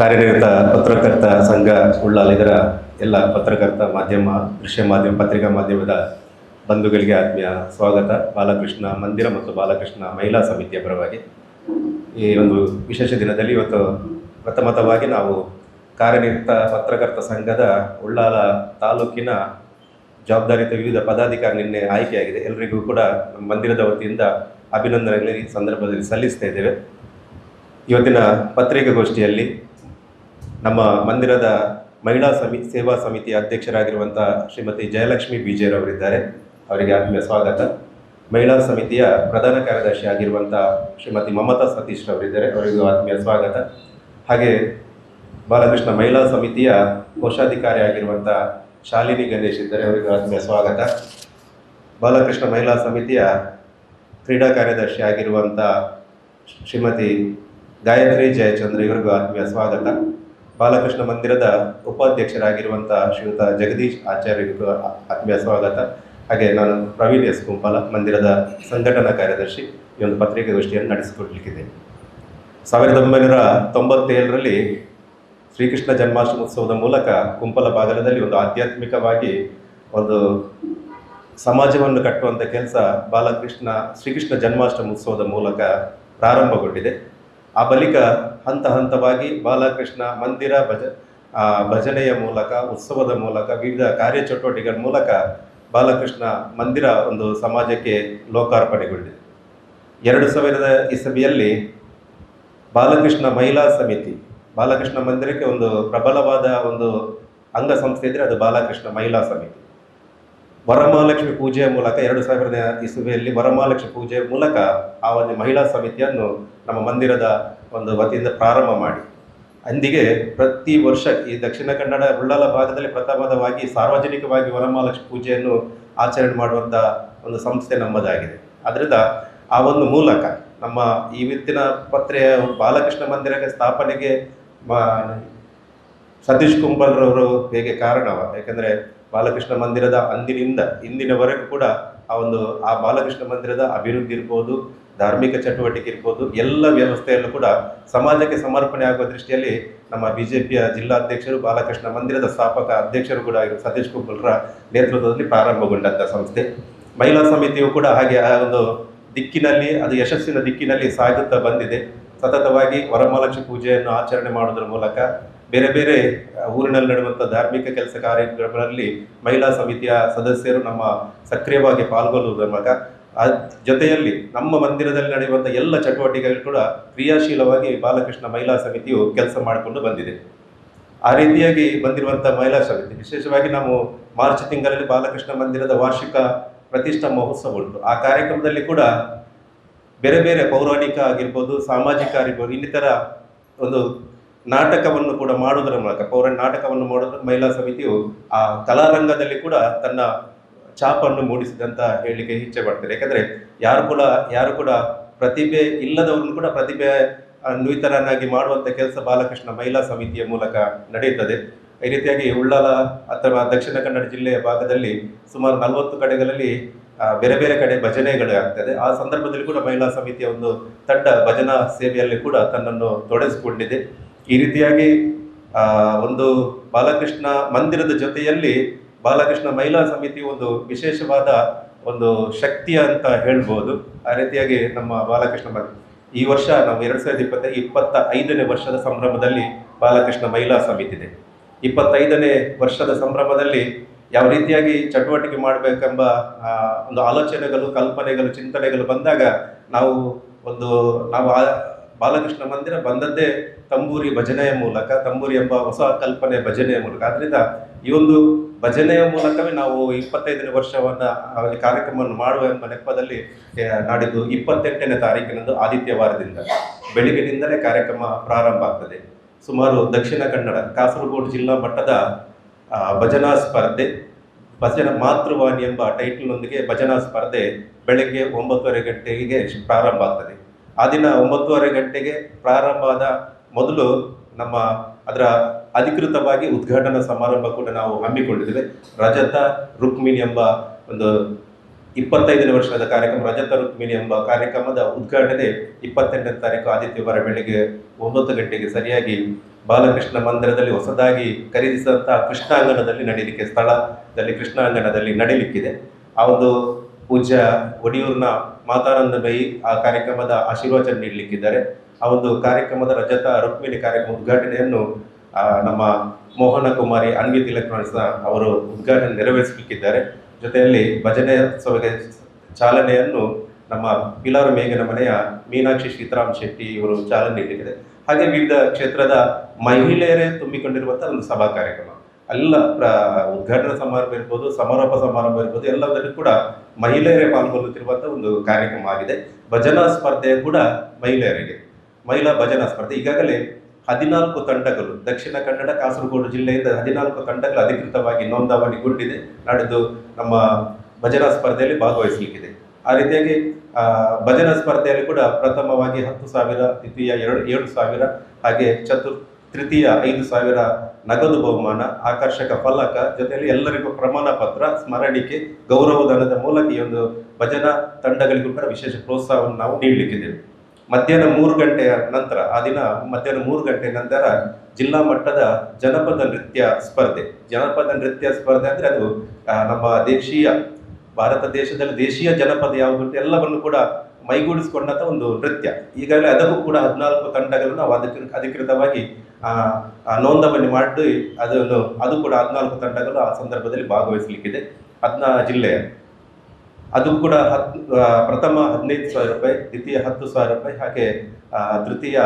ಕಾರ್ಯನಿರತ ಪತ್ರಕರ್ತ ಸಂಘ ಉಳ್ಳಾಲ್ ಇದರ ಎಲ್ಲ ಪತ್ರಕರ್ತ ಮಾಧ್ಯಮ ದೃಶ್ಯ ಮಾಧ್ಯಮ, ಪತ್ರಿಕಾ ಮಾಧ್ಯಮದ ಬಂಧುಗಳಿಗೆ ಆತ್ಮೀಯ ಸ್ವಾಗತ. ಬಾಲಕೃಷ್ಣ ಮಂದಿರ ಮತ್ತು ಬಾಲಕೃಷ್ಣ ಮಹಿಳಾ ಸಮಿತಿಯ ಪರವಾಗಿ ಈ ಒಂದು ವಿಶೇಷ ದಿನದಲ್ಲಿ ಇವತ್ತು ಪ್ರಥಮತವಾಗಿ ನಾವು ಕಾರ್ಯನಿರತ ಪತ್ರಕರ್ತ ಸಂಘದ ಉಳ್ಳಾಲ ತಾಲೂಕಿನ ಜವಾಬ್ದಾರಿತ ವಿವಿಧ ಪದಾಧಿಕಾರಿ ನಿನ್ನೆ ಆಯ್ಕೆಯಾಗಿದೆ. ಎಲ್ಲರಿಗೂ ಕೂಡ ಮಂದಿರದ ವತಿಯಿಂದ ಅಭಿನಂದನೆಗಳು ಈ ಸಂದರ್ಭದಲ್ಲಿ ಸಲ್ಲಿಸ್ತಾ ಇದ್ದೇವೆ. ಇವತ್ತಿನ ಪತ್ರಿಕಾಗೋಷ್ಠಿಯಲ್ಲಿ ನಮ್ಮ ಮಂದಿರದ ಮಹಿಳಾ ಸಮಿ ಸೇವಾ ಸಮಿತಿಯ ಅಧ್ಯಕ್ಷರಾಗಿರುವಂಥ ಶ್ರೀಮತಿ ಜಯಲಕ್ಷ್ಮಿ ಬಿಜೇರವರಿದ್ದಾರೆ ಅವರಿಗೆ ಆತ್ಮೀಯ ಸ್ವಾಗತ. ಮಹಿಳಾ ಸಮಿತಿಯ ಪ್ರಧಾನ ಕಾರ್ಯದರ್ಶಿ ಆಗಿರುವಂಥ ಶ್ರೀಮತಿ ಮಮತಾ ಸತೀಶ್ ಅವರಿದ್ದಾರೆ ಅವರಿಗೂ ಆತ್ಮೀಯ ಸ್ವಾಗತ. ಹಾಗೆ ಬಾಲಕೃಷ್ಣ ಮಹಿಳಾ ಸಮಿತಿಯ ಕೋಶಾಧಿಕಾರಿ ಆಗಿರುವಂಥ ಶಾಲಿನಿ ಗಣೇಶ್ ಇದ್ದಾರೆ. ಅವರಿಗೂ ಆತ್ಮೀಯ ಸ್ವಾಗತ. ಬಾಲಕೃಷ್ಣ ಮಹಿಳಾ ಸಮಿತಿಯ ಕ್ರೀಡಾ ಕಾರ್ಯದರ್ಶಿ ಆಗಿರುವಂಥ ಶ್ರೀಮತಿ ಗಾಯತ್ರಿ ಜಯಚಂದ್ರ, ಇವರಿಗೂ ಆತ್ಮೀಯ ಸ್ವಾಗತ. ಬಾಲಕೃಷ್ಣ ಮಂದಿರದ ಉಪಾಧ್ಯಕ್ಷರಾಗಿರುವಂಥ ಶ್ರೀಯುತ ಜಗದೀಶ್ ಆಚಾರ್ಯರಿಗೂ ಆತ್ಮೀಯ ಸ್ವಾಗತ ಹಾಗೆ ನಾನು ಪ್ರವೀಣ್ ಎಸ್ ಕುಂಪಲ ಮಂದಿರದ ಸಂಘಟನಾ ಕಾರ್ಯದರ್ಶಿ. ಈ ಒಂದು ಪತ್ರಿಕಾಗೋಷ್ಠಿಯನ್ನು ನಡೆಸಿಕೊಡ್ಲಿಕ್ಕಿದೆ. ಸಾವಿರದ ಒಂಬೈನೂರ ತೊಂಬತ್ತೇಳರಲ್ಲಿ ಶ್ರೀಕೃಷ್ಣ ಜನ್ಮಾಷ್ಟಮೋತ್ಸವದ ಮೂಲಕ ಕುಂಪಲ ಬಾಗಲದಲ್ಲಿ ಒಂದು ಆಧ್ಯಾತ್ಮಿಕವಾಗಿ ಒಂದು ಸಮಾಜವನ್ನು ಕಟ್ಟುವಂಥ ಕೆಲಸ ಬಾಲಕೃಷ್ಣ ಶ್ರೀಕೃಷ್ಣ ಜನ್ಮಾಷ್ಟಮಿ ಉತ್ಸವದ ಮೂಲಕ ಪ್ರಾರಂಭಗೊಂಡಿದೆ. ಆ ಬಳಿಕ ಹಂತ ಹಂತವಾಗಿ ಬಾಲಕೃಷ್ಣ ಮಂದಿರ ಭಜ ಭಜನೆಯ ಮೂಲಕ, ಉತ್ಸವದ ಮೂಲಕ, ವಿವಿಧ ಕಾರ್ಯಚಟುವಟಿಕೆಗಳ ಮೂಲಕ ಬಾಲಕೃಷ್ಣ ಮಂದಿರ ಒಂದು ಸಮಾಜಕ್ಕೆ ಲೋಕಾರ್ಪಣೆಗೊಂಡಿದೆ. ಎರಡು ಸಾವಿರದ ಇಸವಿಯಲ್ಲಿ ಬಾಲಕೃಷ್ಣ ಮಹಿಳಾ ಸಮಿತಿ, ಬಾಲಕೃಷ್ಣ ಮಂದಿರಕ್ಕೆ ಒಂದು ಪ್ರಬಲವಾದ ಒಂದು ಅಂಗಸಂಸ್ಥೆ ಇದ್ದರೆ ಅದು ಬಾಲಕೃಷ್ಣ ಮಹಿಳಾ ಸಮಿತಿ. ವರಮಹಾಲಕ್ಷ್ಮಿ ಪೂಜೆಯ ಮೂಲಕ ಎರಡು ಸಾವಿರದ ಇಸುವೆಯಲ್ಲಿ ವರಮಹಾಲಕ್ಷ್ಮಿ ಪೂಜೆಯ ಮೂಲಕ ಆ ಒಂದು ಮಹಿಳಾ ಸಮಿತಿಯನ್ನು ನಮ್ಮ ಮಂದಿರದ ಒಂದು ವತಿಯಿಂದ ಪ್ರಾರಂಭ ಮಾಡಿ. ಅಂದಿಗೆ ಪ್ರತಿ ವರ್ಷ ಈ ದಕ್ಷಿಣ ಕನ್ನಡ ಉಳ್ಳಾಲ ಭಾಗದಲ್ಲಿ ಪ್ರಥಮವಾಗಿ ಸಾರ್ವಜನಿಕವಾಗಿ ವರಮಹಾಲಕ್ಷ್ಮಿ ಪೂಜೆಯನ್ನು ಆಚರಣೆ ಮಾಡುವಂಥ ಒಂದು ಸಂಸ್ಥೆ ನಮ್ಮದಾಗಿದೆ. ಅದರಿಂದ ಆ ಒಂದು ಮೂಲಕ ನಮ್ಮ ಈ ಇವತ್ತಿನ ಪತ್ರೆಯ ಬಾಲಕೃಷ್ಣ ಮಂದಿರಕ್ಕೆ ಸ್ಥಾಪನೆಗೆ ಸತೀಶ್ ಕುಂಬಲ್ರವರು ಹೇಗೆ ಕಾರಣವ? ಯಾಕೆಂದರೆ ಬಾಲಕೃಷ್ಣ ಮಂದಿರದ ಅಂದಿನಿಂದ, ಇಂದಿನವರೆಗೂ ಕೂಡ ಆ ಒಂದು, ಆ ಬಾಲಕೃಷ್ಣ ಮಂದಿರದ ಅಭಿವೃದ್ಧಿ ಇರ್ಬೋದು ಧಾರ್ಮಿಕ ಚಟುವಟಿಕೆ ಇರ್ಬೋದು, ಎಲ್ಲ ವ್ಯವಸ್ಥೆಯಲ್ಲೂ ಕೂಡ ಸಮಾಜಕ್ಕೆ ಸಮರ್ಪಣೆ ಆಗುವ ದೃಷ್ಟಿಯಲ್ಲಿ ನಮ್ಮ ಬಿ ಜೆ ಪಿಯ ಜಿಲ್ಲಾಧ್ಯಕ್ಷರು, ಬಾಲಕೃಷ್ಣ ಮಂದಿರದ ಸ್ಥಾಪಕ ಅಧ್ಯಕ್ಷರು ಕೂಡ ಸತೀಶ್ ಕುಂಬಲ್ರ ನೇತೃತ್ವದಲ್ಲಿ ಪ್ರಾರಂಭಗೊಂಡಂಥ ಸಂಸ್ಥೆ. ಮಹಿಳಾ ಸಮಿತಿಯು ಕೂಡ ಹಾಗೆ ಆ ಒಂದು ದಿಕ್ಕಿನಲ್ಲಿ, ಅದು ಯಶಸ್ಸಿನ ದಿಕ್ಕಿನಲ್ಲಿ ಸಾಗುತ್ತಾ ಬಂದಿದೆ. ಸತತವಾಗಿ ವರಮಹಾಲಕ್ಷ್ಮಿ ಪೂಜೆಯನ್ನು ಆಚರಣೆ ಮಾಡೋದ್ರ ಮೂಲಕ ಬೇರೆ ಬೇರೆ ಊರಿನಲ್ಲಿ ನಡೆಯುವಂಥ ಧಾರ್ಮಿಕ ಕೆಲಸ ಕಾರ್ಯಕ್ರಮಗಳಲ್ಲಿ ಮಹಿಳಾ ಸಮಿತಿಯ ಸದಸ್ಯರು ನಮ್ಮ ಸಕ್ರಿಯವಾಗಿ ಪಾಲ್ಗೊಳ್ಳುವುದರ ಮೂಲಕ ಜೊತೆಯಲ್ಲಿ ನಮ್ಮ ಮಂದಿರದಲ್ಲಿ ನಡೆಯುವಂಥ ಎಲ್ಲ ಚಟುವಟಿಕೆಗಳು ಕೂಡ ಕ್ರಿಯಾಶೀಲವಾಗಿ ಬಾಲಕೃಷ್ಣ ಮಹಿಳಾ ಸಮಿತಿಯು ಕೆಲಸ ಮಾಡಿಕೊಂಡು ಬಂದಿದೆ. ಆ ರೀತಿಯಾಗಿ ಬಂದಿರುವಂಥ ಮಹಿಳಾ ಸಮಿತಿ. ವಿಶೇಷವಾಗಿ ನಾವು ಮಾರ್ಚ್ ತಿಂಗಳಲ್ಲಿ ಬಾಲಕೃಷ್ಣ ಮಂದಿರದ ವಾರ್ಷಿಕ ಪ್ರತಿಷ್ಠಾ ಮಹೋತ್ಸವ ಉಂಟು. ಆ ಕಾರ್ಯಕ್ರಮದಲ್ಲಿ ಕೂಡ ಬೇರೆ ಬೇರೆ ಪೌರಾಣಿಕ ಆಗಿರ್ಬೋದು, ಸಾಮಾಜಿಕ ಆಗಿರ್ಬೋದು, ಇನ್ನಿತರ ಒಂದು ನಾಟಕವನ್ನು ಕೂಡ ಮಾಡುವುದರ ಮೂಲಕ ಪೌರಾಣಿಕ ನಾಟಕವನ್ನು ಮಾಡೋದ್ರ ಮಹಿಳಾ ಸಮಿತಿಯು ಆ ಕಲಾರಂಗದಲ್ಲಿ ಕೂಡ ತನ್ನ ಛಾಪನ್ನು ಮೂಡಿಸಿದಂತ ಹೇಳಲಿಕ್ಕೆ ಇಚ್ಛೆ ಪಡ್ತಾರೆ ಯಾಕಂದ್ರೆ ಯಾರು ಕೂಡ ಯಾರು ಕೂಡ ಪ್ರತಿಭೆ ಇಲ್ಲದವ್ರನ್ನು ಕೂಡ ಪ್ರತಿಭೆ ನುಯಿತರನ್ನಾಗಿ ಮಾಡುವಂತ ಕೆಲಸ ಬಾಲಕೃಷ್ಣ ಮಹಿಳಾ ಸಮಿತಿಯ ಮೂಲಕ ನಡೆಯುತ್ತದೆ. ಈ ರೀತಿಯಾಗಿ ಉಳ್ಳಾಲ ಅಥವಾ ದಕ್ಷಿಣ ಕನ್ನಡ ಜಿಲ್ಲೆಯ ಭಾಗದಲ್ಲಿ ಸುಮಾರು ನಲವತ್ತು ಕಡೆಗಳಲ್ಲಿ ಬೇರೆ ಬೇರೆ ಕಡೆ ಭಜನೆಗಳು ಆಗ್ತದೆ. ಆ ಸಂದರ್ಭದಲ್ಲಿ ಕೂಡ ಮಹಿಳಾ ಸಮಿತಿಯ ಒಂದು ತಂಡ ಭಜನಾ ಸೇವೆಯಲ್ಲಿ ಕೂಡ ತನ್ನನ್ನು ತೊಡಗಿಸಿಕೊಂಡಿದೆ. ಈ ರೀತಿಯಾಗಿ ಒಂದು ಬಾಲಕೃಷ್ಣ ಮಂದಿರದ ಜೊತೆಯಲ್ಲಿ ಬಾಲಕೃಷ್ಣ ಮಹಿಳಾ ಸಮಿತಿ ಒಂದು ವಿಶೇಷವಾದ ಒಂದು ಶಕ್ತಿ ಅಂತ ಹೇಳ್ಬೋದು. ಆ ರೀತಿಯಾಗಿ ನಮ್ಮ ಬಾಲಕೃಷ್ಣ ಈ ವರ್ಷ ನಾವು ಎರಡು ಸಾವಿರದ ಇಪ್ಪತ್ತ ಇಪ್ಪತ್ತ ಐದನೇ ವರ್ಷದ ಸಂಭ್ರಮದಲ್ಲಿ ಬಾಲಕೃಷ್ಣ ಮಹಿಳಾ ಸಮಿತಿ ಇದೆ. ಇಪ್ಪತ್ತೈದನೇ ವರ್ಷದ ಸಂಭ್ರಮದಲ್ಲಿ ಯಾವ ರೀತಿಯಾಗಿ ಚಟುವಟಿಕೆ ಮಾಡಬೇಕೆಂಬ ಒಂದು ಆಲೋಚನೆಗಳು, ಕಲ್ಪನೆಗಳು, ಚಿಂತನೆಗಳು ಬಂದಾಗ ನಾವು ಒಂದು, ನಾವು ಬಾಲಕೃಷ್ಣ ಮಂದಿರ ಬಂದದ್ದೇ ತಂಬೂರಿ ಭಜನೆಯ ಮೂಲಕ, ತಂಬೂರಿ ಎಂಬ ಹೊಸ ಕಲ್ಪನೆ ಭಜನೆಯ ಮೂಲಕ. ಆದ್ದರಿಂದ ಈ ಒಂದು ಭಜನೆಯ ಮೂಲಕವೇ ನಾವು ಇಪ್ಪತ್ತೈದನೇ ವರ್ಷವನ್ನ ಕಾರ್ಯಕ್ರಮವನ್ನು ಮಾಡುವ ಎಂಬ ನೆಪದಲ್ಲಿ ನಾಡಿದ್ದು ಇಪ್ಪತ್ತೆಂಟನೇ ತಾರೀಕಿನಂದು ಆದಿತ್ಯವಾರದಿಂದ ಬೆಳಿಗ್ಗೆಯಿಂದಲೇ ಕಾರ್ಯಕ್ರಮ ಪ್ರಾರಂಭ ಆಗ್ತದೆ. ಸುಮಾರು ದಕ್ಷಿಣ ಕನ್ನಡ, ಕಾಸರಗೋಡು ಜಿಲ್ಲಾ ಮಟ್ಟದ ಭಜನಾ ಸ್ಪರ್ಧೆ, ಭಜನ ಮಾತೃವಾಣಿ ಎಂಬ ಟೈಟಲ್ನೊಂದಿಗೆ ಭಜನಾ ಸ್ಪರ್ಧೆ ಬೆಳಗ್ಗೆ ಒಂಬತ್ತುವರೆ ಗಂಟೆಗೆ ಪ್ರಾರಂಭ ಆಗ್ತದೆ. ಆ ದಿನ ಒಂಬತ್ತುವರೆ ಗಂಟೆಗೆ ಪ್ರಾರಂಭ ಆದ ಮೊದಲು ನಮ್ಮ ಅದರ ಅಧಿಕೃತವಾಗಿ ಉದ್ಘಾಟನಾ ಸಮಾರಂಭ ಕೂಡ ನಾವು ಹಮ್ಮಿಕೊಂಡಿದ್ದೇವೆ. ರಜತ ರುಕ್ಮಿಣಿ ಎಂಬ ಒಂದು ಇಪ್ಪತ್ತೈದನೇ ವರ್ಷದ ಕಾರ್ಯಕ್ರಮ, ರಜತ ರುಕ್ಮಿಣಿ ಎಂಬ ಕಾರ್ಯಕ್ರಮದ ಉದ್ಘಾಟನೆ ಇಪ್ಪತ್ತೆಂಟನೇ ತಾರೀಕು ಆದಿತ್ಯವಾರ ಬೆಳಗ್ಗೆ ಒಂಬತ್ತು ಗಂಟೆಗೆ ಸರಿಯಾಗಿ ಬಾಲಕೃಷ್ಣ ಮಂದಿರದಲ್ಲಿ ಹೊಸದಾಗಿ ಖರೀದಿಸಿದಂತಹ ಕೃಷ್ಣಾಂಗಣದಲ್ಲಿ ನಡೀಲಿಕ್ಕೆ ಸ್ಥಳದಲ್ಲಿ, ಕೃಷ್ಣಾಂಗಣದಲ್ಲಿ ನಡೀಲಿಕ್ಕಿದೆ. ಆ ಒಂದು ಪೂಜ್ಯ ಒಡಿಯೂರಿನ ಮಾತಾನಂದ ಬೈ ಆ ಕಾರ್ಯಕ್ರಮದ ಆಶೀರ್ವಚನ ನೀಡಲಿಕ್ಕಿದ್ದಾರೆ. ಆ ಒಂದು ಕಾರ್ಯಕ್ರಮದ ರಜತ ರುಕ್ಮಿಣಿ ಕಾರ್ಯಕ್ರಮ ಉದ್ಘಾಟನೆಯನ್ನು ನಮ್ಮ ಮೋಹನ ಕುಮಾರಿ ಅನ್ವಿತ್ ಎಲೆಕ್ಟ್ರಾನಿಕ್ಸ್ ಅವರು ಉದ್ಘಾಟನೆ ನೆರವೇರಿಸಲಿಕ್ಕಿದ್ದಾರೆ. ಜೊತೆಯಲ್ಲಿ ಭಜನೆ ಸಭೆಗೆ ಚಾಲನೆಯನ್ನು ನಮ್ಮ ಪಿಲಾರು ಮೇಘನ ಮನೆಯ ಮೀನಾಕ್ಷಿ ಸೀತಾರಾಮ್ ಶೆಟ್ಟಿ ಇವರು ಚಾಲನೆ ನೀಡಿದ್ದಾರೆ. ಹಾಗೆ ವಿವಿಧ ಕ್ಷೇತ್ರದ ಮಹಿಳೆಯರೇ ತುಂಬಿಕೊಂಡಿರುವಂತಹ ಒಂದು ಸಭಾ ಕಾರ್ಯಕ್ರಮ. ಎಲ್ಲ ಪ್ರ, ಉದ್ಘಾಟನಾ ಸಮಾರಂಭ ಇರ್ಬೋದು, ಸಮಾರೋಪ ಸಮಾರಂಭ ಇರ್ಬೋದು, ಎಲ್ಲದರಲ್ಲೂ ಕೂಡ ಮಹಿಳೆಯರೇ ಪಾಲ್ಗೊಳ್ಳುತ್ತಿರುವಂಥ ಒಂದು ಕಾರ್ಯಕ್ರಮ ಆಗಿದೆ. ಭಜನಾ ಸ್ಪರ್ಧೆ ಕೂಡ ಮಹಿಳೆಯರಿಗೆ. ಮಹಿಳಾ ಭಜನಾ ಸ್ಪರ್ಧೆ. ಈಗಾಗಲೇ ಹದಿನಾಲ್ಕು ತಂಡಗಳು, ದಕ್ಷಿಣ ಕನ್ನಡ, ಕಾಸರಗೋಡು ಜಿಲ್ಲೆಯಿಂದ ಹದಿನಾಲ್ಕು ತಂಡಗಳು ಅಧಿಕೃತವಾಗಿ ನೋಂದಾವಣಿಗೊಂಡಿದೆ. ನಾಡಿದ್ದು ನಮ್ಮ ಭಜನಾ ಸ್ಪರ್ಧೆಯಲ್ಲಿ ಭಾಗವಹಿಸಲಿಕ್ಕಿದೆ. ಆ ರೀತಿಯಾಗಿ ಭಜನಾ ಸ್ಪರ್ಧೆಯಲ್ಲಿ ಕೂಡ ಪ್ರಥಮವಾಗಿ ಹತ್ತು ಸಾವಿರ, ದ್ವಿತೀಯ ಎರಡು, ಏಳು ಸಾವಿರ ಹಾಗೆ ಚತುರ್ ತೃತೀಯ ಐದು ಸಾವಿರ ನಗದು ಬಹುಮಾನ, ಆಕರ್ಷಕ ಫಲಕ, ಜೊತೆಯಲ್ಲಿ ಎಲ್ಲರಿಗೂ ಪ್ರಮಾಣ ಪತ್ರ, ಸ್ಮರಣಿಕೆ ಗೌರವಧನದ ಮೂಲಕ ಈ ಒಂದು ಭಜನಾ ತಂಡಗಳಿಗೂ ಕೂಡ ವಿಶೇಷ ಪ್ರೋತ್ಸಾಹವನ್ನು ನಾವು ನೀಡಲಿಕ್ಕಿದ್ದೇವೆ. ಮಧ್ಯಾಹ್ನ ಮೂರು ಗಂಟೆಯ ನಂತರ, ಆ ದಿನ ಮಧ್ಯಾಹ್ನ ಮೂರು ಗಂಟೆ ನಂತರ ಜಿಲ್ಲಾ ಮಟ್ಟದ ಜನಪದ ನೃತ್ಯ ಸ್ಪರ್ಧೆ. ಜನಪದ ನೃತ್ಯ ಸ್ಪರ್ಧೆ ಅಂದರೆ ಅದು ನಮ್ಮ ದೇಶೀಯ, ಭಾರತ ದೇಶದಲ್ಲಿ ದೇಶೀಯ ಜನಪದ ಯಾವುದು ಎಲ್ಲವನ್ನು ಕೂಡ ಮೈಗೂಡಿಸಿಕೊಂಡಂಥ ಒಂದು ನೃತ್ಯ. ಈಗಾಗಲೇ ಅದಕ್ಕೂ ಕೂಡ ಹದಿನಾಲ್ಕು ತಂಡಗಳನ್ನು ನಾವು ಅಧಿಕೃತವಾಗಿ ನೋಂದಣಿ ಮಾಡಿ ಅದನ್ನು ಅದು ಕೂಡ ಹದಿನಾಲ್ಕು ತಂಡಗಳು ಆ ಸಂದರ್ಭದಲ್ಲಿ ಭಾಗವಹಿಸಲಿಕ್ಕಿದೆ. ಹದಿನಾ ಜಿಲ್ಲೆಯ ಅದು ಕೂಡ ಹತ್ ಆ, ಪ್ರಥಮ ಹದಿನೈದು ಸಾವಿರ ರೂಪಾಯಿ ದ್ವಿತೀಯ ಹತ್ತು ಸಾವಿರ ರೂಪಾಯಿ ಹಾಗೆ ಆ, ತೃತೀಯ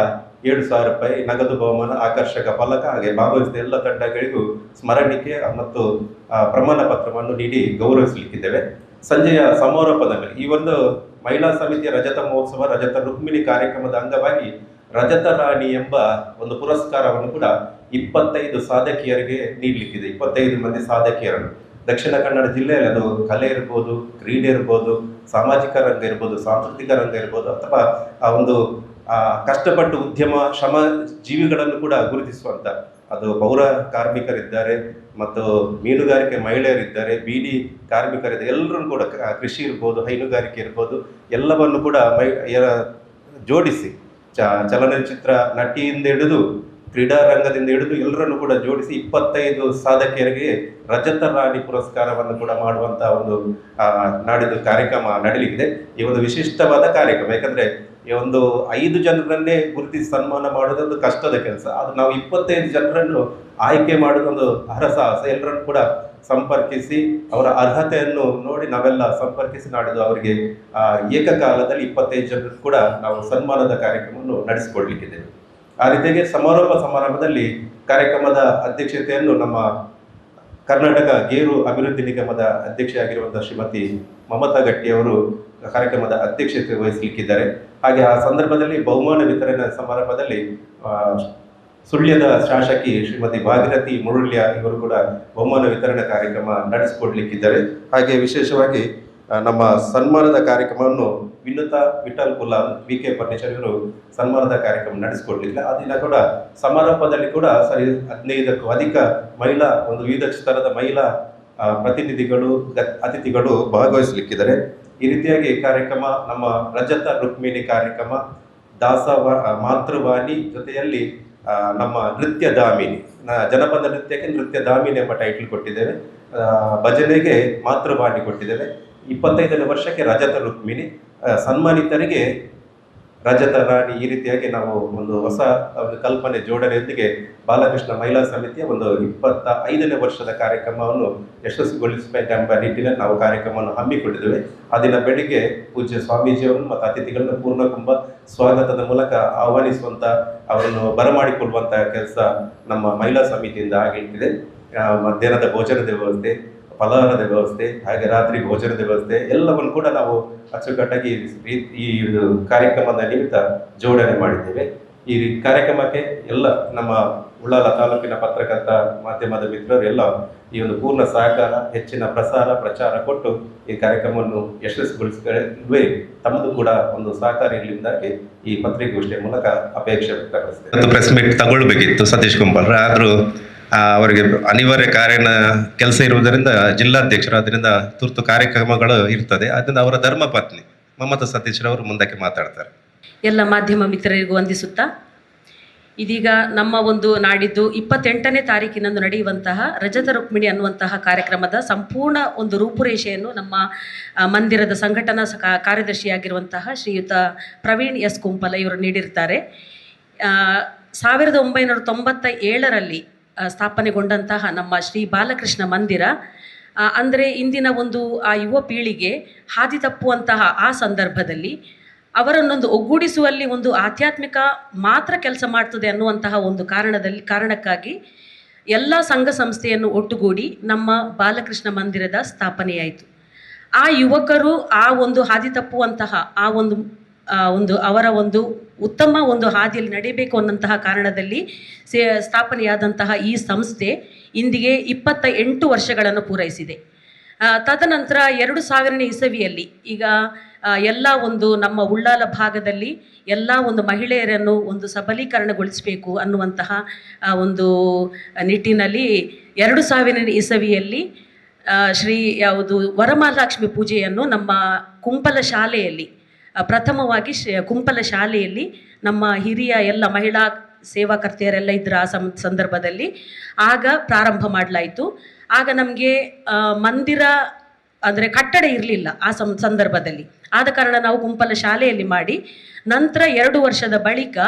ಏಳು ಸಾವಿರ ರೂಪಾಯಿ ನಗದು ಬಹುಮಾನ ಆಕರ್ಷಕ ಫಲಕ ಹಾಗೆ ಭಾಗವಹಿಸಿದ ಎಲ್ಲ ತಂಡಗಳಿಗೂ ಸ್ಮರಣಿಕೆ ಮತ್ತು ಆ, ಪ್ರಮಾಣ ಪತ್ರವನ್ನು ನೀಡಿ ಗೌರವಿಸಲಿಕ್ಕಿದ್ದೇವೆ. ಸಂಜೆಯ ಸಮಾರೋಪದಲ್ಲಿ ಈ ಒಂದು ಮಹಿಳಾ ಸಮಿತಿಯ ರಜತ ಮಹೋತ್ಸವ ರಜತ ರುಕ್ಮಿಣಿ ಕಾರ್ಯಕ್ರಮದ ಅಂಗವಾಗಿ ರಜತ ರಾಣಿ ಎಂಬ ಒಂದು ಪುರಸ್ಕಾರವನ್ನು ಕೂಡ ಇಪ್ಪತ್ತೈದು ಸಾಧಕಿಯರಿಗೆ ನೀಡಲಿಕ್ಕಿದೆ. ಇಪ್ಪತ್ತೈದು ಮಂದಿ ಸಾಧಕಿಯರನ್ನು. ದಕ್ಷಿಣ ಕನ್ನಡ ಜಿಲ್ಲೆಯಲ್ಲಿ ಅದು ಕಲೆ ಇರ್ಬೋದು, ಕ್ರೀಡೆ ಇರ್ಬೋದು, ಸಾಮಾಜಿಕ ರಂಗ ಇರ್ಬೋದು, ಸಾಂಸ್ಕೃತಿಕ ರಂಗ ಇರ್ಬೋದು ಅಥವಾ ಆ ಒಂದು ಕಷ್ಟಪಟ್ಟು ಉದ್ಯಮ, ಶ್ರಮ ಜೀವಿಗಳನ್ನು ಕೂಡ ಗುರುತಿಸುವಂತ ಅದು ಪೌರ ಕಾರ್ಮಿಕರಿದ್ದಾರೆ ಮತ್ತು ಮೀನುಗಾರಿಕೆ ಮಹಿಳೆಯರಿದ್ದಾರೆ ಬೀಡಿ ಕಾರ್ಮಿಕರಿದ್ದಾರೆ, ಎಲ್ಲರೂ ಕೂಡ ಕೃಷಿ ಇರ್ಬೋದು, ಹೈನುಗಾರಿಕೆ ಇರ್ಬೋದು, ಎಲ್ಲವನ್ನು ಕೂಡ ಮೈ ಜೋಡಿಸಿ ಚ ಚಲನಚಿತ್ರ ನಟಿಯಿಂದ ಹಿಡಿದು ಕ್ರೀಡಾ ರಂಗದಿಂದ ಹಿಡಿದು ಎಲ್ಲರನ್ನು ಕೂಡ ಜೋಡಿಸಿ ಇಪ್ಪತ್ತೈದು ಸಾಧಕಿಯರಿಗೆ ರಜತ ರಾಣಿ ಪುರಸ್ಕಾರವನ್ನು ಕೂಡ ಮಾಡುವಂತಹ ಒಂದು ಆ, ನಾಡಿದ್ದು ಕಾರ್ಯಕ್ರಮ ನಡೀಲಿಕ್ಕಿದೆ. ಈ ಒಂದು ವಿಶಿಷ್ಟವಾದ ಕಾರ್ಯಕ್ರಮ. ಯಾಕಂದ್ರೆ ಈ ಒಂದು ಐದು ಜನರನ್ನೇ ಗುರುತಿಸಿ ಸನ್ಮಾನ ಮಾಡೋದೊಂದು ಕಷ್ಟದ ಕೆಲಸ. ಅದು ನಾವು ಇಪ್ಪತ್ತೈದು ಜನರನ್ನು ಆಯ್ಕೆ ಮಾಡುವುದೊಂದು ಹರಸಾಹಸ. ಎಲ್ಲರನ್ನು ಕೂಡ ಸಂಪರ್ಕಿಸಿ ಅವರ ಅರ್ಹತೆಯನ್ನು ನೋಡಿ ನಾವೆಲ್ಲ ಸಂಪರ್ಕಿಸಿ ನಾಡಿದ್ದು ಅವರಿಗೆ ಏಕಕಾಲದಲ್ಲಿ ಇಪ್ಪತ್ತೈದು ಜನರು ಕೂಡ ನಾವು ಸನ್ಮಾನದ ಕಾರ್ಯಕ್ರಮವನ್ನು ನಡೆಸಿಕೊಡ್ಲಿಕ್ಕಿದ್ದೇವೆ ಆ ರೀತಿಯಾಗಿ ಸಮಾರೋಪ ಸಮಾರಂಭದಲ್ಲಿ ಕಾರ್ಯಕ್ರಮದ ಅಧ್ಯಕ್ಷತೆಯನ್ನು ನಮ್ಮ ಕರ್ನಾಟಕ ಗೇರು ಅಭಿವೃದ್ಧಿ ನಿಗಮದ ಅಧ್ಯಕ್ಷೆಯಾಗಿರುವಂತಹ ಶ್ರೀಮತಿ ಮಮತಾ ಗಟ್ಟಿ ಅವರು ಕಾರ್ಯಕ್ರಮದ ಅಧ್ಯಕ್ಷತೆ ವಹಿಸಲಿಕ್ಕಿದ್ದಾರೆ. ಹಾಗೆ ಆ ಸಂದರ್ಭದಲ್ಲಿ ಬಹುಮಾನ ವಿತರಣೆ ಸಮಾರಂಭದಲ್ಲಿ ಸುಳ್ಯದ ಶಾಸಕಿ ಶ್ರೀಮತಿ ಭಾಗೀರಥಿ ಮುರುಳ್ಯ ಇವರು ಕೂಡ ಬಹುಮಾನ ವಿತರಣೆ ಕಾರ್ಯಕ್ರಮ ನಡೆಸಿಕೊಡ್ಲಿಕ್ಕಿದ್ದಾರೆ. ಹಾಗೆ ವಿಶೇಷವಾಗಿ ನಮ್ಮ ಸನ್ಮಾನದ ಕಾರ್ಯಕ್ರಮವನ್ನು ವಿನುತ ವಿಠಲ್ ಕುಲಾಲ್ ವಿ ಕೆ ಪರಮೇಶ್ವರ್ ಇವರು ಸನ್ಮಾನದ ಕಾರ್ಯಕ್ರಮ ನಡೆಸಿಕೊಡ್ಲಿಲ್ಲ. ಆ ದಿನ ಕೂಡ ಸಮಾರಂಭದಲ್ಲಿ ಕೂಡ ಸರಿ ಹದಿನೈದಕ್ಕೂ ಅಧಿಕ ಮಹಿಳಾ, ಒಂದು ವಿವಿಧ ಸ್ತರದ ಮಹಿಳಾ ಪ್ರತಿನಿಧಿಗಳು ಅತಿಥಿಗಳು ಭಾಗವಹಿಸಲಿಕ್ಕಿದ್ದಾರೆ. ಈ ರೀತಿಯಾಗಿ ಕಾರ್ಯಕ್ರಮ, ನಮ್ಮ ರಜತ ರುಕ್ಮಿಣಿ ಕಾರ್ಯಕ್ರಮ ದಾಸ ಮಾತೃವಾಣಿ ಜೊತೆಯಲ್ಲಿ ನಮ್ಮ ನೃತ್ಯ ದಾಮಿನಿ. ಜನಪದ ನೃತ್ಯಕ್ಕೆ ನೃತ್ಯ ದಾಮಿನಿ ಎಂಬ ಟೈಟಲ್ ಕೊಟ್ಟಿದ್ದೇವೆ. ಭಜನೆಗೆ ಮಾತೃಭಾಣಿ ಕೊಟ್ಟಿದ್ದೇವೆ. ಇಪ್ಪತ್ತೈದನೇ ವರ್ಷಕ್ಕೆ ರಜತ ರುಕ್ಮಿಣಿ ಸನ್ಮಾನಿತರಿಗೆ ರಜತ ರಾಣಿ ಈ ರೀತಿಯಾಗಿ ನಾವು ಒಂದು ಹೊಸ ಒಂದು ಕಲ್ಪನೆ ಜೋಡಣೆಯೊಂದಿಗೆ ಬಾಲಕೃಷ್ಣ ಮಹಿಳಾ ಸಮಿತಿಯ ಒಂದು ಇಪ್ಪತ್ತ ಐದನೇ ವರ್ಷದ ಕಾರ್ಯಕ್ರಮವನ್ನು ಯಶಸ್ವಿಗೊಳಿಸಬೇಕೆಂಬ ನಿಟ್ಟಿನಲ್ಲಿ ನಾವು ಕಾರ್ಯಕ್ರಮವನ್ನು ಹಮ್ಮಿಕೊಂಡಿದ್ದೇವೆ. ಆ ದಿನ ಬೆಳಿಗ್ಗೆ ಪೂಜ್ಯ ಸ್ವಾಮೀಜಿಯವರನ್ನು ಮತ್ತು ಅತಿಥಿಗಳನ್ನು ಪೂರ್ಣಕುಂಭ ಸ್ವಾಗತದ ಮೂಲಕ ಆಹ್ವಾನಿಸುವಂತ ಅವರನ್ನು ಬರಮಾಡಿಕೊಳ್ಳುವಂಥ ಕೆಲಸ ನಮ್ಮ ಮಹಿಳಾ ಸಮಿತಿಯಿಂದ ಆಗಿಟ್ಟಿದೆ. ಮಧ್ಯಾಹ್ನದ ಭೋಜನದ ವ್ಯವಸ್ಥೆ ಫಲಹಾರದ ವ್ಯವಸ್ಥೆ, ಹಾಗೆ ರಾತ್ರಿ ಭೋಜನದ ವ್ಯವಸ್ಥೆ, ಎಲ್ಲವನ್ನು ಕೂಡ ನಾವು ಅಚ್ಚುಕಟ್ಟಾಗಿ ಈ- ಕಾರ್ಯಕ್ರಮದ ನಿಮಿತ್ತ ಜೋಡಣೆ ಮಾಡಿದ್ದೇವೆ. ಈ ಕಾರ್ಯಕ್ರಮಕ್ಕೆ ಎಲ್ಲ ನಮ್ಮ ಉಳ್ಳಾಲ ತಾಲೂಕಿನ ಪತ್ರಕರ್ತ, ಮಾಧ್ಯಮದ ಮಿತ್ರರು ಎಲ್ಲ ಈ ಒಂದು ಪೂರ್ಣ ಸಹಕಾರ, ಹೆಚ್ಚಿನ ಪ್ರಸಾರ, ಪ್ರಚಾರ ಕೊಟ್ಟು ಈ ಕಾರ್ಯಕ್ರಮವನ್ನು ಯಶಸ್ವಿಗೊಳಿಸಿಕೊಳ್ಳುವೆ ತಮ್ಮದು ಕೂಡ ಒಂದು ಸಹಕಾರ ಇರಲಿಂದಾಗಿ ಈ ಪತ್ರಿಕೋಷ್ಠಿಯ ಮೂಲಕ ಅಪೇಕ್ಷೆ ವ್ಯಕ್ತಪಡಿಸಿದೆ ಪ್ರೆಸ್ ಮೀಟ್ ತಗೊಳ್ಬೇಕಿತ್ತು ಸತೀಶ್ ಕುಂಬಲ್ರ ಆದ್ರೂ ಅವರಿಗೆ ಅನಿವಾರ್ಯ ಕಾರ್ಯನ ಕೆಲಸ ಇರುವುದರಿಂದ ಜಿಲ್ಲಾಧ್ಯಕ್ಷರು ಅದರಿಂದ ತುರ್ತು ಕಾರ್ಯಕ್ರಮಗಳು ಇರ್ತದೆ. ಅದರಿಂದ ಅವರ ಧರ್ಮಪತ್ನಿ ಮಮತಾ ಸತೀಶ್ ರವರು ಮುಂದಕ್ಕೆ ಮಾತಾಡ್ತಾರೆ. ಎಲ್ಲ ಮಾಧ್ಯಮ ಮಿತ್ರರಿಗೂ ವಂದಿಸುತ್ತಾ, ಇದೀಗ ನಮ್ಮ ಒಂದು ನಾಡಿದ್ದು ಇಪ್ಪತ್ತೆಂಟನೇ ತಾರೀಕಿನಂದು ನಡೆಯುವಂತಹ ರಜತ ರುಕ್ಮಿಣಿ ಅನ್ನುವಂತಹ ಕಾರ್ಯಕ್ರಮದ ಸಂಪೂರ್ಣ ಒಂದು ರೂಪುರೇಷೆಯನ್ನು ನಮ್ಮ ಮಂದಿರದ ಸಂಘಟನಾ ಕಾರ್ಯದರ್ಶಿಯಾಗಿರುವಂತಹ ಶ್ರೀಯುತ ಪ್ರವೀಣ್ ಎಸ್ ಕುಂಪಲ ಇವರು ನೀಡಿರ್ತಾರೆ. ಸಾವಿರದ ಒಂಬೈನೂರ ತೊಂಬತ್ತ ಏಳರಲ್ಲಿ ಸ್ಥಾಪನೆಗೊಂಡಂತಹ ನಮ್ಮ ಶ್ರೀ ಬಾಲಕೃಷ್ಣ ಮಂದಿರ. ಅಂದರೆ ಇಂದಿನ ಒಂದು, ಆ, ಯುವ ಪೀಳಿಗೆ ಹಾದಿ ತಪ್ಪುವಂತಹ ಆ ಸಂದರ್ಭದಲ್ಲಿ ಅವರನ್ನೊಂದು ಒಗ್ಗೂಡಿಸುವಲ್ಲಿ ಒಂದು ಆಧ್ಯಾತ್ಮಿಕ ಮಾತ್ರ ಕೆಲಸ ಮಾಡ್ತದೆ ಅನ್ನುವಂತಹ ಒಂದು ಕಾರಣದಲ್ಲಿ, ಕಾರಣಕ್ಕಾಗಿ ಎಲ್ಲ ಸಂಘ ಸಂಸ್ಥೆಯನ್ನು ಒಟ್ಟುಗೂಡಿ ನಮ್ಮ ಬಾಲಕೃಷ್ಣ ಮಂದಿರದ ಸ್ಥಾಪನೆಯಾಯಿತು. ಆ ಯುವಕರು ಆ ಒಂದು ಹಾದಿ ತಪ್ಪುವಂತಹ, ಆ ಒಂದು ಒಂದು ಅವರ ಒಂದು ಉತ್ತಮ ಒಂದು ಹಾದಿಯಲ್ಲಿ ನಡೀಬೇಕು ಅನ್ನಂತಹ ಕಾರಣದಲ್ಲಿ ಸೇ, ಸ್ಥಾಪನೆಯಾದಂತಹ ಈ ಸಂಸ್ಥೆ ಇಂದಿಗೆ ಇಪ್ಪತ್ತ ಎಂಟು ವರ್ಷಗಳನ್ನು ಪೂರೈಸಿದೆ. ತದನಂತರ ಎರಡು ಸಾವಿರನೇ ಇಸವಿಯಲ್ಲಿ ಈಗ ಎಲ್ಲ ಒಂದು ನಮ್ಮ ಉಳ್ಳಾಲ ಭಾಗದಲ್ಲಿ ಎಲ್ಲ ಒಂದು ಮಹಿಳೆಯರನ್ನು ಒಂದು ಸಬಲೀಕರಣಗೊಳಿಸಬೇಕು ಅನ್ನುವಂತಹ ಒಂದು ನಿಟ್ಟಿನಲ್ಲಿ ಎರಡು ಸಾವಿರನೇ ಇಸವಿಯಲ್ಲಿ ಶ್ರೀ ಯಾವುದು ವರಮಹಾಲಕ್ಷ್ಮಿ ಪೂಜೆಯನ್ನು ನಮ್ಮ ಕುಂಪಲ ಶಾಲೆಯಲ್ಲಿ ಪ್ರಥಮವಾಗಿ ಕುಂಪಲ ಶಾಲೆಯಲ್ಲಿ ನಮ್ಮ ಹಿರಿಯ ಎಲ್ಲ ಮಹಿಳಾ ಸೇವಾಕರ್ತೆಯರೆಲ್ಲ ಇದ್ರ ಆ ಸಂ, ಸಂದರ್ಭದಲ್ಲಿ ಆಗ ಪ್ರಾರಂಭ ಮಾಡಲಾಯಿತು. ಆಗ ನಮಗೆ ಮಂದಿರ ಅಂದರೆ ಕಟ್ಟಡ ಇರಲಿಲ್ಲ ಆ ಸಂದರ್ಭದಲ್ಲಿ. ಆದ ಕಾರಣ ನಾವು ಕುಂಪಲ ಶಾಲೆಯಲ್ಲಿ ಮಾಡಿ ನಂತರ ಎರಡು ವರ್ಷದ ಬಳಿಕ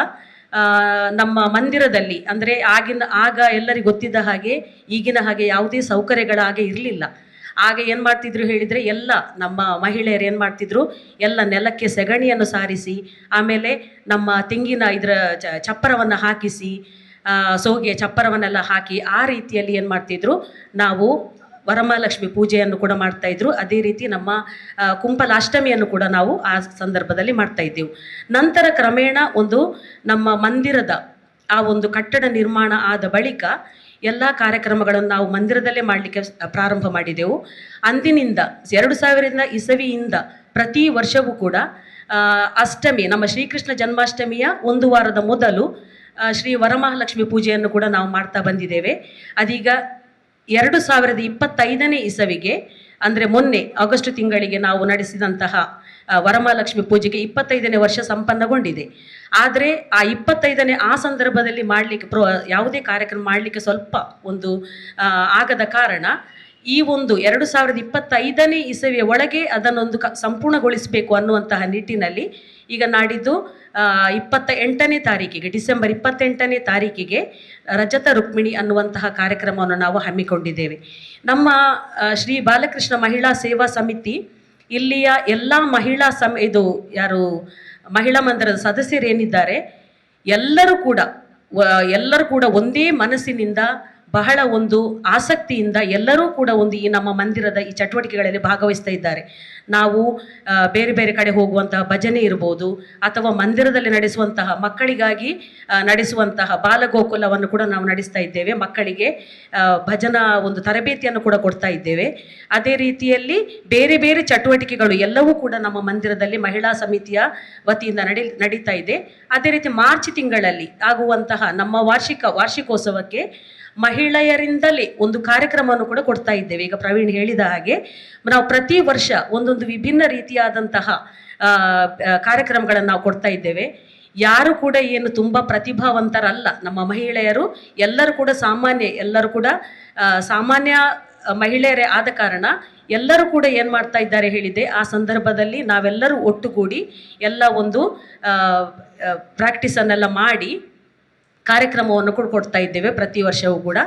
ನಮ್ಮ ಮಂದಿರದಲ್ಲಿ ಅಂದರೆ ಆಗಿನ, ಆಗ ಎಲ್ಲರಿಗೂ ಗೊತ್ತಿದ್ದ ಹಾಗೆ ಈಗಿನ ಹಾಗೆ ಯಾವುದೇ ಸೌಕರ್ಯಗಳ ಹಾಗೆ ಇರಲಿಲ್ಲ. ಆಗ ಏನು ಮಾಡ್ತಿದ್ರು ಹೇಳಿದರೆ ಎಲ್ಲ ನಮ್ಮ ಮಹಿಳೆಯರು ಏನು ಮಾಡ್ತಿದ್ರು, ಎಲ್ಲ ನೆಲಕ್ಕೆ ಸೆಗಣಿಯನ್ನು ಸಾರಿಸಿ, ಆಮೇಲೆ ನಮ್ಮ ತೆಂಗಿನ ಇದರ ಚಪ್ಪರವನ್ನು ಹಾಕಿಸಿ ಸೋಗೆ ಚಪ್ಪರವನ್ನೆಲ್ಲ ಹಾಕಿ ಆ ರೀತಿಯಲ್ಲಿ ಏನು ಮಾಡ್ತಿದ್ರು, ನಾವು ವರಮಹಾಲಕ್ಷ್ಮಿ ಪೂಜೆಯನ್ನು ಕೂಡ ಮಾಡ್ತಾ ಇದ್ರು. ಅದೇ ರೀತಿ ನಮ್ಮ ಕುಂಪಲಾಷ್ಟಮಿಯನ್ನು ಕೂಡ ನಾವು ಆ ಸಂದರ್ಭದಲ್ಲಿ ಮಾಡ್ತಾ ಇದ್ದೆವು. ನಂತರ ಕ್ರಮೇಣ ಒಂದು ನಮ್ಮ ಮಂದಿರದ ಆ ಒಂದು ಕಟ್ಟಡ ನಿರ್ಮಾಣ ಆದ ಬಳಿಕ ಎಲ್ಲ ಕಾರ್ಯಕ್ರಮಗಳನ್ನು ನಾವು ಮಂದಿರದಲ್ಲೇ ಮಾಡಲಿಕ್ಕೆ ಪ್ರಾರಂಭ ಮಾಡಿದೆವು. ಅಂದಿನಿಂದ ಎರಡು ಸಾವಿರದ ಇಸವಿಯಿಂದ ಪ್ರತಿ ವರ್ಷವೂ ಕೂಡ ಅಷ್ಟಮಿ, ನಮ್ಮ ಶ್ರೀಕೃಷ್ಣ ಜನ್ಮಾಷ್ಟಮಿಯ ಒಂದು ವಾರದ ಮೊದಲು ಶ್ರೀ ವರಮಹಾಲಕ್ಷ್ಮಿ ಪೂಜೆಯನ್ನು ಕೂಡ ನಾವು ಮಾಡ್ತಾ ಬಂದಿದ್ದೇವೆ. ಅದೀಗ ಎರಡು ಸಾವಿರದ ಇಪ್ಪತ್ತೈದನೇ ಇಸವಿಗೆ, ಅಂದರೆ ಮೊನ್ನೆ ಆಗಸ್ಟ್ ತಿಂಗಳಿಗೆ ನಾವು ನಡೆಸಿದಂತಹ ವರಮಹಾಲಕ್ಷ್ಮಿ ಪೂಜೆಗೆ ಇಪ್ಪತ್ತೈದನೇ ವರ್ಷ ಸಂಪನ್ನಗೊಂಡಿದೆ. ಆದರೆ ಆ ಇಪ್ಪತ್ತೈದನೇ ಆ ಸಂದರ್ಭದಲ್ಲಿ ಮಾಡಲಿಕ್ಕೆ ಪ್ರೋ, ಯಾವುದೇ ಕಾರ್ಯಕ್ರಮ ಮಾಡಲಿಕ್ಕೆ ಸ್ವಲ್ಪ ಒಂದು ಆಗದ ಕಾರಣ ಈ ಒಂದು ಎರಡು ಸಾವಿರದ ಇಪ್ಪತ್ತೈದನೇ ಇಸವಿಯ ಒಳಗೆ ಅದನ್ನೊಂದು ಕ, ಸಂಪೂರ್ಣಗೊಳಿಸಬೇಕು ಅನ್ನುವಂತಹ ನಿಟ್ಟಿನಲ್ಲಿ ಈಗ ನಾಡಿದ್ದು ಇಪ್ಪತ್ತ ಎಂಟನೇ ತಾರೀಕಿಗೆ, ಡಿಸೆಂಬರ್ ಇಪ್ಪತ್ತೆಂಟನೇ ತಾರೀಕಿಗೆ ರಜತ ರುಕ್ಮಿಣಿ ಅನ್ನುವಂತಹ ಕಾರ್ಯಕ್ರಮವನ್ನು ನಾವು ಹಮ್ಮಿಕೊಂಡಿದ್ದೇವೆ. ನಮ್ಮ ಶ್ರೀ ಬಾಲಕೃಷ್ಣ ಮಹಿಳಾ ಸೇವಾ ಸಮಿತಿ ಇಲ್ಲಿಯ ಎಲ್ಲ ಮಹಿಳಾ ಸಮ, ಇದು ಯಾರು, ಮಹಿಳಾ ಮಂದಿರದ ಸದಸ್ಯರೇನಿದ್ದಾರೆ ಎಲ್ಲರೂ ಕೂಡ ಎಲ್ಲರೂ ಕೂಡ ಒಂದೇ ಮನಸ್ಸಿನಿಂದ ಬಹಳ ಒಂದು ಆಸಕ್ತಿಯಿಂದ ಎಲ್ಲರೂ ಕೂಡ ಒಂದು ಈ ನಮ್ಮ ಮಂದಿರದ ಈ ಚಟುವಟಿಕೆಗಳಲ್ಲಿ ಭಾಗವಹಿಸ್ತಾ ಇದ್ದಾರೆ. ನಾವು ಬೇರೆ ಬೇರೆ ಕಡೆ ಹೋಗುವಂತಹ ಭಜನೆ ಇರ್ಬೋದು, ಅಥವಾ ಮಂದಿರದಲ್ಲಿ ನಡೆಸುವಂತಹ, ಮಕ್ಕಳಿಗಾಗಿ ನಡೆಸುವಂತಹ ಬಾಲಗೋಕುಲವನ್ನು ಕೂಡ ನಾವು ನಡೆಸ್ತಾ ಇದ್ದೇವೆ. ಮಕ್ಕಳಿಗೆ ಭಜನಾ ಒಂದು ತರಬೇತಿಯನ್ನು ಕೂಡ ಕೊಡ್ತಾ ಇದ್ದೇವೆ. ಅದೇ ರೀತಿಯಲ್ಲಿ ಬೇರೆ ಬೇರೆ ಚಟುವಟಿಕೆಗಳು ಎಲ್ಲವೂ ಕೂಡ ನಮ್ಮ ಮಂದಿರದಲ್ಲಿ ಮಹಿಳಾ ಸಮಿತಿಯ ವತಿಯಿಂದ ನಡಿ, ನಡೀತಾ ಇದೆ. ಅದೇ ರೀತಿ ಮಾರ್ಚ್ ತಿಂಗಳಲ್ಲಿ ಆಗುವಂತಹ ನಮ್ಮ ವಾರ್ಷಿಕ, ವಾರ್ಷಿಕೋತ್ಸವಕ್ಕೆ ಮಹಿಳೆಯರಿಂದಲೇ ಒಂದು ಕಾರ್ಯಕ್ರಮವನ್ನು ಕೂಡ ಕೊಡ್ತಾ ಇದ್ದೇವೆ. ಈಗ ಪ್ರವೀಣ್ ಹೇಳಿದ ಹಾಗೆ ನಾವು ಪ್ರತಿ ವರ್ಷ ಒಂದೊಂದು ವಿಭಿನ್ನ ರೀತಿಯಾದಂತಹ ಕಾರ್ಯಕ್ರಮಗಳನ್ನು ನಾವು ಕೊಡ್ತಾ ಇದ್ದೇವೆ. ಯಾರು ಕೂಡ ಏನು ತುಂಬ ಪ್ರತಿಭಾವಂತರಲ್ಲ. ನಮ್ಮ ಮಹಿಳೆಯರು ಎಲ್ಲರೂ ಕೂಡ ಸಾಮಾನ್ಯ, ಎಲ್ಲರೂ ಕೂಡ ಸಾಮಾನ್ಯ ಮಹಿಳೆಯರೇ ಆದ ಕಾರಣ ಎಲ್ಲರೂ ಕೂಡ ಏನು ಮಾಡ್ತಾ ಇದ್ದಾರೆ ಹೇಳಿದೆ ಆ ಸಂದರ್ಭದಲ್ಲಿ ನಾವೆಲ್ಲರೂ ಒಟ್ಟುಗೂಡಿ ಎಲ್ಲ ಒಂದು ಪ್ರಾಕ್ಟೀಸನ್ನೆಲ್ಲ ಮಾಡಿ ಕಾರ್ಯಕ್ರಮವನ್ನು ಕೂಡ ಕೊಡ್ತಾ ಇದ್ದೇವೆ ಪ್ರತಿ ವರ್ಷವೂ ಕೂಡ.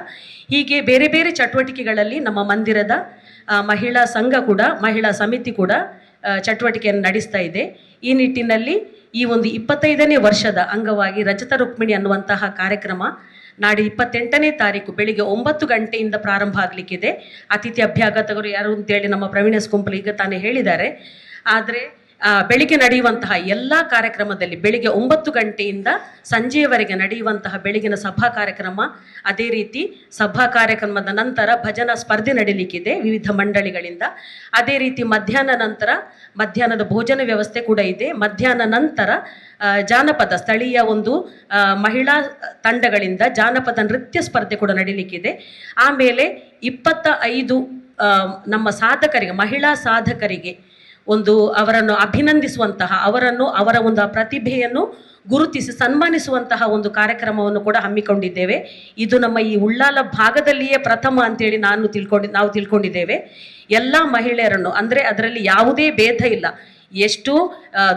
ಹೀಗೆ ಬೇರೆ ಬೇರೆ ಚಟುವಟಿಕೆಗಳಲ್ಲಿ ನಮ್ಮ ಮಂದಿರದ ಮಹಿಳಾ ಸಂಘ ಕೂಡ, ಮಹಿಳಾ ಸಮಿತಿ ಕೂಡ ಚಟುವಟಿಕೆಯನ್ನು ನಡೆಸ್ತಾ ಇದೆ. ಈ ನಿಟ್ಟಿನಲ್ಲಿ ಈ ಒಂದು ಇಪ್ಪತ್ತೈದನೇ ವರ್ಷದ ಅಂಗವಾಗಿ ರಜತ ರುಕ್ಮಿಣಿ ಅನ್ನುವಂತಹ ಕಾರ್ಯಕ್ರಮ ನಾಡಿ ಇಪ್ಪತ್ತೆಂಟನೇ ತಾರೀಕು ಬೆಳಿಗ್ಗೆ ಒಂಬತ್ತು ಗಂಟೆಯಿಂದ ಪ್ರಾರಂಭ ಆಗಲಿಕ್ಕಿದೆ. ಅತಿಥಿ ಅಭ್ಯಾಗತಗಳು ಯಾರು ಅಂತೇಳಿ ನಮ್ಮ ಪ್ರವೀಣ ಕುಂಪಲ್ ಈಗ ತಾನೇ ಹೇಳಿದ್ದಾರೆ. ಆದರೆ ಬೆಳಿಗ್ಗೆ ನಡೆಯುವಂತಹ ಎಲ್ಲ ಕಾರ್ಯಕ್ರಮದಲ್ಲಿ ಬೆಳಿಗ್ಗೆ ಒಂಬತ್ತು ಗಂಟೆಯಿಂದ ಸಂಜೆಯವರೆಗೆ ನಡೆಯುವಂತಹ ಬೆಳಗಿನ ಸಭಾ ಕಾರ್ಯಕ್ರಮ. ಅದೇ ರೀತಿ ಸಭಾ ಕಾರ್ಯಕ್ರಮದ ನಂತರ ಭಜನಾ ಸ್ಪರ್ಧೆ ನಡೀಲಿಕ್ಕಿದೆ ವಿವಿಧ ಮಂಡಳಿಗಳಿಂದ. ಅದೇ ರೀತಿ ಮಧ್ಯಾಹ್ನ ನಂತರ ಮಧ್ಯಾಹ್ನದ ಭೋಜನ ವ್ಯವಸ್ಥೆ ಕೂಡ ಇದೆ. ಮಧ್ಯಾಹ್ನ ನಂತರ ಜಾನಪದ ಸ್ಥಳೀಯ ಒಂದು ಮಹಿಳಾ ತಂಡಗಳಿಂದ ಜಾನಪದ ನೃತ್ಯ ಸ್ಪರ್ಧೆ ಕೂಡ ನಡೀಲಿಕ್ಕಿದೆ. ಆಮೇಲೆ ಇಪ್ಪತ್ತ ಐದು ನಮ್ಮ ಸಾಧಕರಿಗೆ, ಮಹಿಳಾ ಸಾಧಕರಿಗೆ ಒಂದು ಅವರನ್ನು ಅಭಿನಂದಿಸುವಂತಹ, ಅವರನ್ನು, ಅವರ ಒಂದು ಪ್ರತಿಭೆಯನ್ನು ಗುರುತಿಸಿ ಸನ್ಮಾನಿಸುವಂತಹ ಒಂದು ಕಾರ್ಯಕ್ರಮವನ್ನು ಕೂಡ ಹಮ್ಮಿಕೊಂಡಿದ್ದೇವೆ. ಇದು ನಮ್ಮ ಈ ಉಳ್ಳಾಲ ಭಾಗದಲ್ಲಿಯೇ ಪ್ರಥಮ ಅಂತೇಳಿ ನಾನು ತಿಳ್ಕೊಂಡು, ನಾವು ತಿಳ್ಕೊಂಡಿದ್ದೇವೆ. ಎಲ್ಲ ಮಹಿಳೆಯರನ್ನು, ಅಂದರೆ ಅದರಲ್ಲಿ ಯಾವುದೇ ಭೇದ ಇಲ್ಲ. ಎಷ್ಟು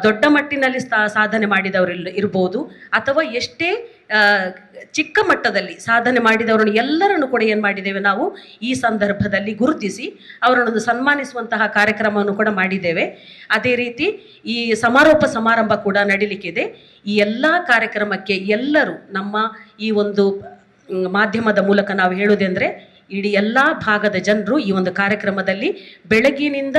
ದೊಡ್ಡ ಮಟ್ಟಿನಲ್ಲಿ ಸಾಧನೆ ಮಾಡಿದವರು ಇರ್ಬೋದು, ಅಥವಾ ಎಷ್ಟೇ ಚಿಕ್ಕ ಮಟ್ಟದಲ್ಲಿ ಸಾಧನೆ ಮಾಡಿದವರನ್ನು ಎಲ್ಲರನ್ನು ಕೂಡ ಏನು ಮಾಡಿದ್ದೇವೆ ನಾವು, ಈ ಸಂದರ್ಭದಲ್ಲಿ ಗುರುತಿಸಿ ಅವರನ್ನು ಸನ್ಮಾನಿಸುವಂತಹ ಕಾರ್ಯಕ್ರಮವನ್ನು ಕೂಡ ಮಾಡಿದ್ದೇವೆ. ಅದೇ ರೀತಿ ಈ ಸಮಾರೋಪ ಸಮಾರಂಭ ಕೂಡ ನಡೀಲಿಕ್ಕಿದೆ. ಈ ಎಲ್ಲ ಕಾರ್ಯಕ್ರಮಕ್ಕೆ ಎಲ್ಲರೂ ನಮ್ಮ ಈ ಒಂದು ಮಾಧ್ಯಮದ ಮೂಲಕ ನಾವು ಹೇಳುವುದೆಂದರೆ, ಇಡೀ ಎಲ್ಲ ಭಾಗದ ಜನರು ಈ ಒಂದು ಕಾರ್ಯಕ್ರಮದಲ್ಲಿ ಬೆಳಗಿನಿಂದ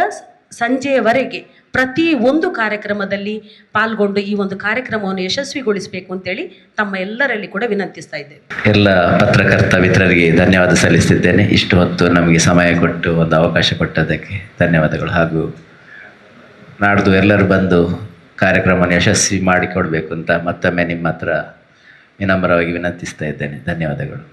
ಸಂಜೆಯವರೆಗೆ ಪ್ರತಿ ಒಂದು ಕಾರ್ಯಕ್ರಮದಲ್ಲಿ ಪಾಲ್ಗೊಂಡು ಈ ಒಂದು ಕಾರ್ಯಕ್ರಮವನ್ನು ಯಶಸ್ವಿಗೊಳಿಸಬೇಕು ಅಂತೇಳಿ ತಮ್ಮ ಎಲ್ಲರಲ್ಲಿ ಕೂಡ ವಿನಂತಿಸ್ತಾ ಇದ್ದೇವೆ. ಎಲ್ಲ ಪತ್ರಕರ್ತ ಮಿತ್ರರಿಗೆ ಧನ್ಯವಾದ ಸಲ್ಲಿಸ್ತಿದ್ದೇನೆ ಇಷ್ಟು ಹೊತ್ತು ನಮಗೆ ಸಮಯ ಕೊಟ್ಟು ಒಂದು ಅವಕಾಶ ಕೊಟ್ಟದ್ದಕ್ಕೆ ಧನ್ಯವಾದಗಳು. ಹಾಗೂ ನಾಡ್ದು ಎಲ್ಲರೂ ಬಂದು ಕಾರ್ಯಕ್ರಮವನ್ನು ಯಶಸ್ವಿ ಮಾಡಿಕೊಡ್ಬೇಕು ಅಂತ ಮತ್ತೊಮ್ಮೆ ನಿಮ್ಮ ಹತ್ರ ವಿನಮ್ರವಾಗಿ ವಿನಂತಿಸ್ತಾ ಇದ್ದೇನೆ. ಧನ್ಯವಾದಗಳು.